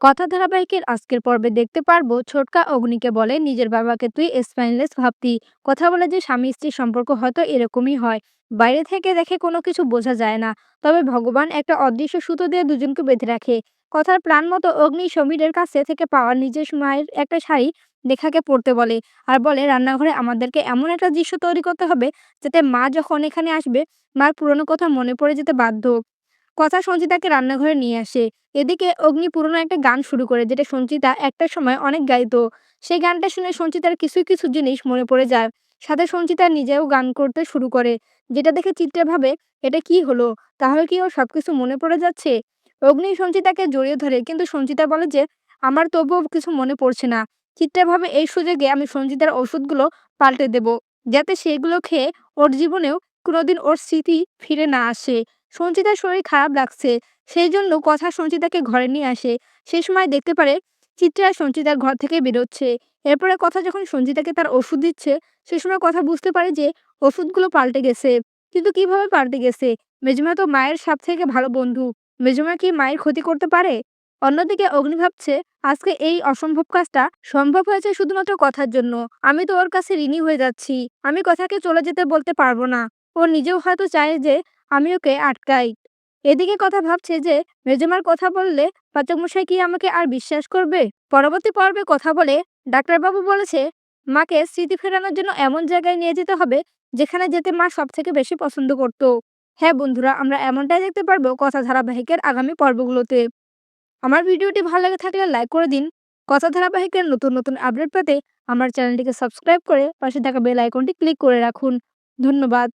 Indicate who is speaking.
Speaker 1: কথা ধারাবাহিকের আজকের পর্বে দেখতে পারব, ছোটকা অগ্নিকে বলে নিজের বাবাকে তুই স্পাইনলেস ভাবতি। কথা বলে যে স্বামী স্ত্রীর সম্পর্ক হয়তো এরকমই হয়। বাইরে থেকে দেখে কোনো কিছু বোঝা যায় না। তবে ভগবান একটা অদৃশ্য সুতো দিয়ে দুজনকে বেঁধে রাখে। কথার প্ল্যান মতো অগ্নি সমীরের কাছে থেকে পাওয়া নিজের মায়ের একটা শাড়ি লেখাকে পড়তে বলে আর বলে, রান্নাঘরে আমাদেরকে এমন একটা দৃশ্য তৈরি করতে হবে যাতে মা যখন এখানে আসবে, মার পুরনো কথা মনে পড়ে যেতে বাধ্য কথা সঞ্চিতাকে রান্নাঘরে নিয়ে আসে। এদিকে অগ্নি পুরনো একটা গান শুরু করে, যেটা সঞ্চিতা একটা সময় অনেক গাইতো। সেই গানটা শুনে সঞ্চিতার কিছু কিছু জিনিস মনে পড়ে যায়। সাথে সঞ্চিতা নিজেও গান করতে শুরু করে, যেটা দেখে চিত্রে ভাবে, এটা কি হলো? তাহলে কি ওর সবকিছু মনে পড়ে যাচ্ছে? অগ্নি সঞ্চিতাকে জড়িয়ে ধরে, কিন্তু সঞ্চিতা বলে যে, আমার তবুও কিছু মনে পড়ছে না। চিত্রে ভাবে এই সুযোগে আমি সঞ্চিতার ওষুধগুলো পাল্টে দেব, যাতে সেগুলো খেয়ে ওর জীবনেও কোনোদিন ওর স্মৃতি ফিরে না আসে। সঞ্চিতার শরীর খারাপ লাগছে সেই জন্য কথা সঞ্চিতাকে ঘরে নিয়ে আসে। সে সময় দেখতে পারে চিত্রা সঞ্চিতার ঘর থেকে বেরোচ্ছে। এরপরে কথা যখন সঞ্চিতাকে তার ওষুধ দিচ্ছে, সে সময় কথা বুঝতে পারে যে ওষুধগুলো পাল্টে গেছে। কিন্তু কীভাবে পাল্টে গেছে? মেজমা তো মায়ের সব থেকে ভালো বন্ধু। মেজমা কি মায়ের ক্ষতি করতে পারে? অন্যদিকে অগ্নি ভাবছে, আজকে এই অসম্ভব কাজটা সম্ভব হয়েছে শুধুমাত্র কথার জন্য। আমি তো ওর কাছে ঋণী হয়ে যাচ্ছি। আমি কথাকে চলে যেতে বলতে পারব না। ও নিজেও হয়তো চায় যে আমি ওকে আটকাই। এদিকে কথা ভাবছে যে, মেজমার কথা বললে পাচকমশাই কি আমাকে আর বিশ্বাস করবে? পরবর্তী পর্বে কথা বলে ডাক্তারবাবু বলেছে, মাকে স্মৃতি ফেরানোর জন্য এমন জায়গায় নিয়ে যেতে হবে, যেখানে যেতে মা সব থেকে বেশি পছন্দ করত। হ্যাঁ বন্ধুরা, আমরা এমনটাই দেখতে পারব কথা ধারাবাহিকের আগামী পর্বগুলোতে। আমার ভিডিওটি ভালো লাগে থাকলে লাইক করে দিন। কথা ধারাবাহিকের নতুন নতুন আপডেট পেতে আমার চ্যানেলটিকে সাবস্ক্রাইব করে পাশে থাকা বেল আইকনটি ক্লিক করে রাখুন। ধন্যবাদ।